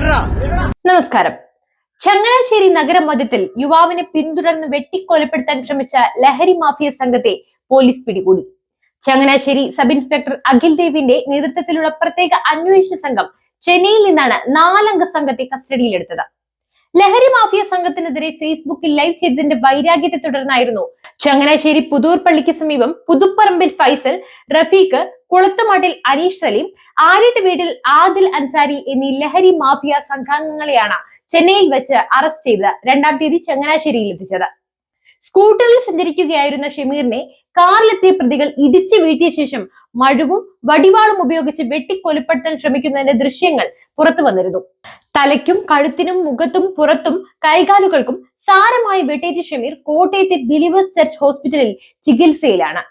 നമസ്കാരം. ചങ്ങനാശ്ശേരി നഗരം മധ്യത്തിൽ യുവാവിനെ പിന്തുടർന്ന് വെട്ടിക്കൊലപ്പെടുത്താൻ ശ്രമിച്ച ലഹരി മാഫിയ സംഘത്തെ പോലീസ് പിടികൂടി. ചങ്ങനാശ്ശേരി സബ് ഇൻസ്പെക്ടർ അഖിൽ ദേവിന്റെ നേതൃത്വത്തിലുള്ള പ്രത്യേക അന്വേഷണ സംഘം ചെന്നൈയിൽ നിന്നാണ് നാലംഗ സംഘത്തെ കസ്റ്റഡിയിലെടുത്തത്. ലഹരി മാഫിയ സംഘത്തിനെതിരെ ഫേസ്ബുക്കിൽ ലൈവ് ചെയ്തതിന്റെ വൈരാഗ്യത്തെ തുടർന്നായിരുന്നു ചങ്ങനാശ്ശേരി പുതൂർ പള്ളിക്ക് സമീപം പുതുപ്പറമ്പിൽ ഫൈസൽ റഫീഖ് കുളത്തുമാട്ടിൽ അനീഷ് സലീം ആരിട്ട് വീട്ടിൽ ആദിൽ അൻസാരി എന്നീ ലഹരി മാഫിയ സംഘാംഗങ്ങളെയാണ് ചെന്നൈയിൽ വെച്ച് അറസ്റ്റ് ചെയ്ത് രണ്ടാം തീയതി ചങ്ങനാശ്ശേരിയിൽ എത്തിച്ചത്. സ്കൂട്ടറിൽ സഞ്ചരിക്കുകയായിരുന്ന ഷമീറിനെ കാറിലെത്തിയ പ്രതികൾ ഇടിച്ചു വീഴ്ത്തിയ ശേഷം മഴുവും വടിവാളും ഉപയോഗിച്ച് വെട്ടിക്കൊലപ്പെടുത്താൻ ശ്രമിക്കുന്നതിന്റെ ദൃശ്യങ്ങൾ പുറത്തു വന്നിരുന്നു. തലയ്ക്കും കഴുത്തിനും മുഖത്തും പുറത്തും കൈകാലുകൾക്കും സാരമായി വെട്ടേറ്റ ഷമീർ കോട്ടയത്തെ ബിലീവേഴ്സ് ചർച്ച് ഹോസ്പിറ്റലിൽ ചികിത്സയിലാണ്.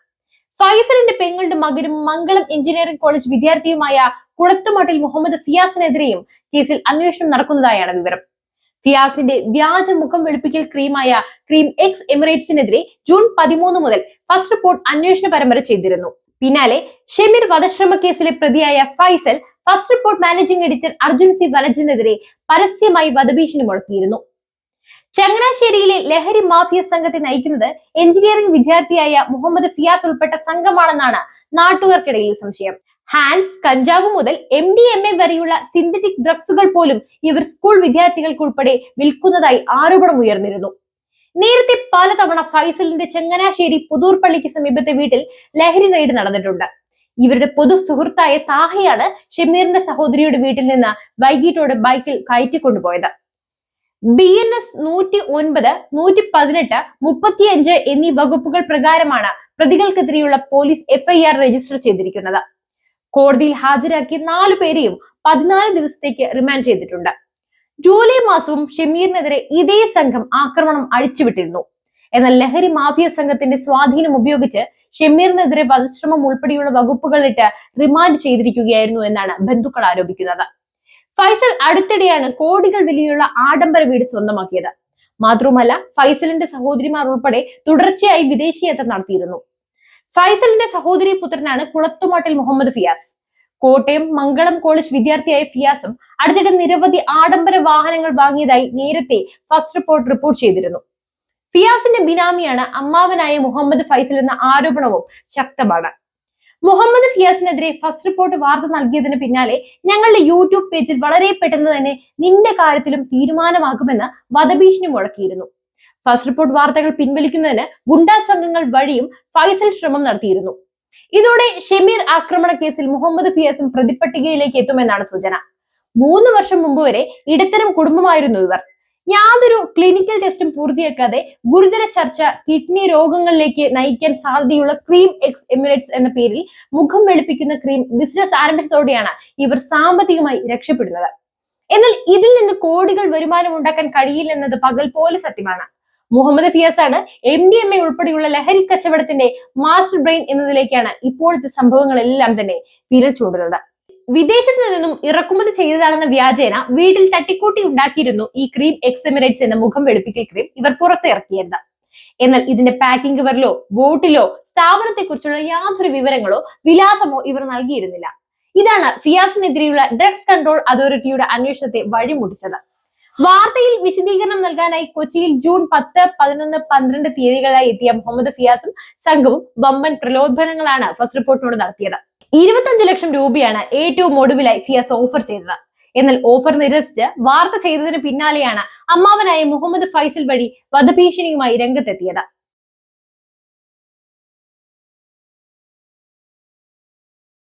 ഫൈസലിന്റെ പെങ്ങളുടെ മകനും മംഗളം എഞ്ചിനീയറിംഗ് കോളേജ് വിദ്യാർത്ഥിയുമായ കുളത്തുമട്ടിൽ മുഹമ്മദ് ഫിയാസിനെതിരെയും കേസിൽ അന്വേഷണം നടക്കുന്നതായാണ് വിവരം. ഫിയാസിന്റെ വ്യാജ മുഖം വെളുപ്പിക്കൽ ക്രീമായ ക്രീം എക്സ് എമിറേറ്റ്സിനെതിരെ ജൂൺ പതിമൂന്ന് മുതൽ ഫസ്റ്റ് റിപ്പോർട്ട് അന്വേഷണ പരമ്പര ചെയ്തിരുന്നു. പിന്നാലെ ഷെമീർ വധശ്രമ കേസിലെ പ്രതിയായ Faisal first report managing editor Arjun C വലജിനെതിരെ പരസ്യമായി വധഭീഷണി മുഴക്കിയിരുന്നു. ചങ്ങനാശ്ശേരിയിലെ ലഹരി മാഫിയ സംഘത്തെ നയിക്കുന്നത് എഞ്ചിനീയറിംഗ് വിദ്യാർത്ഥിയായ മുഹമ്മദ് ഫിയാസ് ഉൾപ്പെട്ട സംഘമാണെന്നാണ് നാട്ടുകാർക്കിടയിൽ സംശയം. ഹാൻസ് കഞ്ചാവ് മുതൽ എം ഡി എം എ വരെയുള്ള സിന്തറ്റിക് ഡ്രഗ്സുകൾ പോലും ഇവർ സ്കൂൾ വിദ്യാർത്ഥികൾക്ക് ഉൾപ്പെടെ വിൽക്കുന്നതായി ആരോപണം ഉയർന്നിരുന്നു. നേരത്തെ പലതവണ ഫൈസലിന്റെ ചങ്ങനാശ്ശേരി പുതൂർപ്പള്ളിക്ക് സമീപത്തെ വീട്ടിൽ ലഹരി റെയ്ഡ് നടന്നിട്ടുണ്ട്. ഇവരുടെ പൊതു സുഹൃത്തായ താഹയാണ് ഷമീറിന്റെ സഹോദരിയുടെ വീട്ടിൽ നിന്ന് വൈകിട്ടോടെ ബൈക്കിൽ കയറ്റിക്കൊണ്ടുപോയത്. ബി എൻ എസ് നൂറ്റി ഒൻപത് നൂറ്റി പതിനെട്ട് മുപ്പത്തിയഞ്ച് എന്നീ വകുപ്പുകൾ പ്രകാരമാണ് പ്രതികൾക്കെതിരെയുള്ള പോലീസ് എഫ്ഐആർ രജിസ്റ്റർ ചെയ്തിരിക്കുന്നത്. കോടതിയിൽ ഹാജരാക്കിയ നാലു പേരെയും പതിനാല് ദിവസത്തേക്ക് റിമാൻഡ് ചെയ്തിട്ടുണ്ട്. ജൂലൈ മാസവും ഷമീറിനെതിരെ ഇതേ സംഘം ആക്രമണം അഴിച്ചുവിട്ടിരുന്നു. എന്നാൽ ലഹരി മാഫിയ സംഘത്തിന്റെ സ്വാധീനം ഉപയോഗിച്ച് ഷമീറിനെതിരെ വധശ്രമം ഉൾപ്പെടെയുള്ള വകുപ്പുകളിട്ട് റിമാൻഡ് ചെയ്തിരിക്കുകയായിരുന്നു എന്നാണ് ബന്ധുക്കൾ ആരോപിക്കുന്നത്. ഫൈസൽ അടുത്തിടെയാണ് കോടികൾ വിലയുള്ള ആഡംബര വീട് സ്വന്തമാക്കിയത്. മാത്രവുമല്ല ഫൈസലിന്റെ സഹോദരിമാർ ഉൾപ്പെടെ തുടർച്ചയായി വിദേശയാത്ര നടത്തിയിരുന്നു. ഫൈസലിന്റെ സഹോദരി പുത്രനാണ് കുളത്തുമാട്ടിൽ മുഹമ്മദ് ഫിയാസ്. കോട്ടയം മംഗളം കോളേജ് വിദ്യാർത്ഥിയായ ഫിയാസും അടുത്തിടെ നിരവധി ആഡംബര വാഹനങ്ങൾ വാങ്ങിയതായി നേരത്തെ ഫസ്റ്റ് റിപ്പോർട്ട് റിപ്പോർട്ട് ചെയ്തിരുന്നു. ഫിയാസിന്റെ ബിനാമിയാണ് അമ്മാവനായ മുഹമ്മദ് ഫൈസൽ എന്ന ആരോപണവും ശക്തമാണ്. മുഹമ്മദ് ഫിയാസിനെതിരെ ഫസ്റ്റ് റിപ്പോർട്ട് വാർത്ത നൽകിയതിന് പിന്നാലെ ഞങ്ങളുടെ യൂട്യൂബ് പേജിൽ വളരെ പെട്ടെന്ന് തന്നെ നിന്റെ കാര്യത്തിലും തീരുമാനമാകുമെന്ന് വധഭീഷണി മുഴക്കിയിരുന്നു. ഫസ്റ്റ് റിപ്പോർട്ട് വാർത്തകൾ പിൻവലിക്കുന്നതിന് ഗുണ്ടാ സംഘങ്ങൾ വഴിയും ഫൈസൽ ശ്രമം നടത്തിയിരുന്നു. ഇതോടെ ഷെമീർ ആക്രമണ കേസിൽ മുഹമ്മദ് ഫിയാസും പ്രതിപട്ടികയിലേക്ക് എത്തുമെന്നാണ് സൂചന. മൂന്ന് വർഷം മുമ്പ് വരെ ഇടത്തരം കുടുംബമായിരുന്നു ഇവർ. യാതൊരു ക്ലിനിക്കൽ ടെസ്റ്റും പൂർത്തിയാക്കാതെ ഗുരുതര ചർച്ച കിഡ്നി രോഗങ്ങളിലേക്ക് നയിക്കാൻ സാധ്യതയുള്ള ക്രീം എക്സ് എമിറേറ്റ്സ് എന്ന പേരിൽ മുഖം വെളുപ്പിക്കുന്ന ക്രീം ബിസിനസ് ആരംഭിച്ചതോടെയാണ് ഇവർ സാമ്പത്തികമായി രക്ഷപ്പെടുന്നത്. എന്നാൽ ഇതിൽ നിന്ന് കോടികൾ വരുമാനം ഉണ്ടാക്കാൻ കഴിയില്ലെന്നത് പകൽ പോലെ സത്യമാണ്. മുഹമ്മദ് ഫിയാസ് ആണ് എം ഡി എം എ ഉൾപ്പെടെയുള്ള ലഹരി കച്ചവടത്തിന്റെ മാസ്റ്റർ ബ്രെയിൻ എന്നതിലേക്കാണ് ഇപ്പോഴത്തെ സംഭവങ്ങളെല്ലാം തന്നെ വിരൽ ചൂടുന്നത് വിദേശത്ത് നിന്നും ഇറക്കുമതി ചെയ്തതാണെന്ന വ്യാജേന വീട്ടിൽ തട്ടിക്കൂട്ടി ഉണ്ടാക്കിയിരുന്നു ഈ ക്രീം എക്സമിറേറ്റ്സ് എന്ന മുഖം വെളുപ്പിക്കൽ ക്രീം ഇവർ പുറത്തിറക്കിയത്. എന്നാൽ ഇതിന്റെ പാക്കിംഗ് കവറിലോ ബോട്ടിലോ സ്ഥാപനത്തെ കുറിച്ചുള്ള യാതൊരു വിവരങ്ങളോ വിലാസമോ ഇവർ നൽകിയിരുന്നില്ല. ഇതാണ് ഫിയാസിനെതിരെയുള്ള ഡ്രഗ്സ് കൺട്രോൾ അതോറിറ്റിയുടെ അന്വേഷണത്തെ വഴിമുട്ടിച്ചത്. വാർത്തയിൽ വിശദീകരണം നൽകാനായി കൊച്ചിയിൽ ജൂൺ പത്ത് പതിനൊന്ന് പന്ത്രണ്ട് തീയതികളായി എത്തിയ മുഹമ്മദ് ഫിയാസും സംഘവും വമ്പൻ പ്രലോഭനങ്ങളാണ് ഫസ്റ്റ് റിപ്പോർട്ടിനോട് നടത്തിയത്. ഇരുപത്തഞ്ച് ലക്ഷം രൂപയാണ് ഏറ്റവും ഒടുവിലായി ഫിയാസ് ഓഫർ ചെയ്തത്. എന്നാൽ ഓഫർ നിരസിച്ച് വാർത്ത ചെയ്തതിന് പിന്നാലെയാണ് അമ്മാവനായ മുഹമ്മദ് ഫൈസൽ വഴി വധഭീഷണിയുമായി രംഗത്തെത്തിയത്.